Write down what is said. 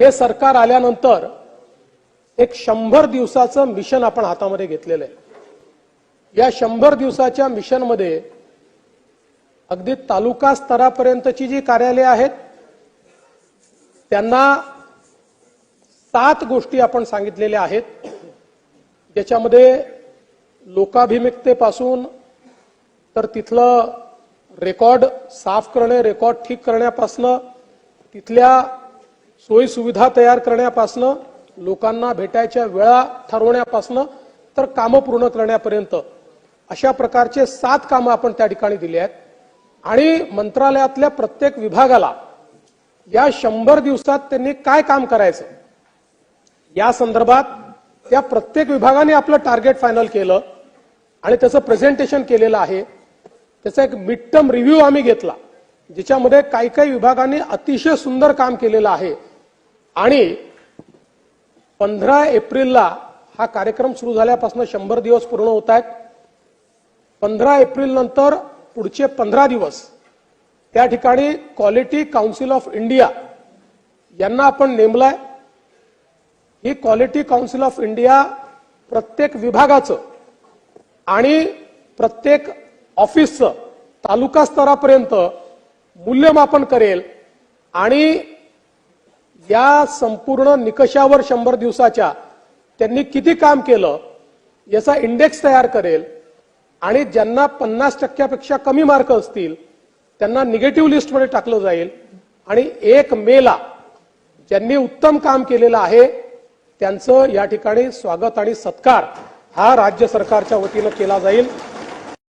हे सरकार आल्यानंतर एक शंभर दिवसाचं मिशन आपण हातामध्ये घेतलेलं आहे. या शंभर दिवसाच्या मिशनमध्ये अगदी तालुका स्तरापर्यंतची जी कार्यालये आहेत त्यांना सात गोष्टी आपण सांगितलेल्या आहेत. ज्याच्यामध्ये लोकाभिमुखतेपासून तर तिथलं रेकॉर्ड साफ करणे रेकॉर्ड ठीक करण्यापासनं तिथल्या सोयीसुविधा तयार करण्यापासनं लोकांना भेटायच्या वेळा ठरवण्यापासनं तर कामं पूर्ण करण्यापर्यंत अशा प्रकारचे सात कामं आपण त्या ठिकाणी दिली आहेत. आणि मंत्रालयातल्या प्रत्येक विभागाला या शंभर दिवसात त्यांनी काय काम करायचं? या संदर्भात त्या प्रत्येक विभागाने आपलं टार्गेट फायनल केलं आणि त्याचं प्रेझेंटेशन केलेलं आहे. त्याचा एक मिड टर्म रिव्ह्यू आम्ही घेतला ज्याच्यामध्ये काही काही विभागांनी अतिशय सुंदर काम केलेलं आहे. आणि पंधरा एप्रिलला हा कार्यक्रम सुरू झाल्यापासून शंभर दिवस पूर्ण होत आहेत. पंधरा एप्रिल नंतर पुढचे पंधरा दिवस त्या ठिकाणी क्वालिटी काउन्सिल ऑफ इंडिया यांना आपण नेमलाय. ही क्वालिटी काउन्सिल ऑफ इंडिया प्रत्येक विभागाचं आणि प्रत्येक ऑफिसचं तालुका स्तरापर्यंत मूल्यमापन करेल आणि या संपूर्ण निकषावर शंभर दिवसाच्या त्यांनी किती काम केलं याचा इंडेक्स तयार करेल आणि ज्यांना पन्नास टक्क्यापेक्षा कमी मार्क असतील त्यांना निगेटिव्ह लिस्टमध्ये टाकलं जाईल. आणि एक मेला ज्यांनी उत्तम काम केलेलं आहे त्यांचं या ठिकाणी स्वागत आणि सत्कार हा राज्य सरकारच्या वतीनं केला जाईल.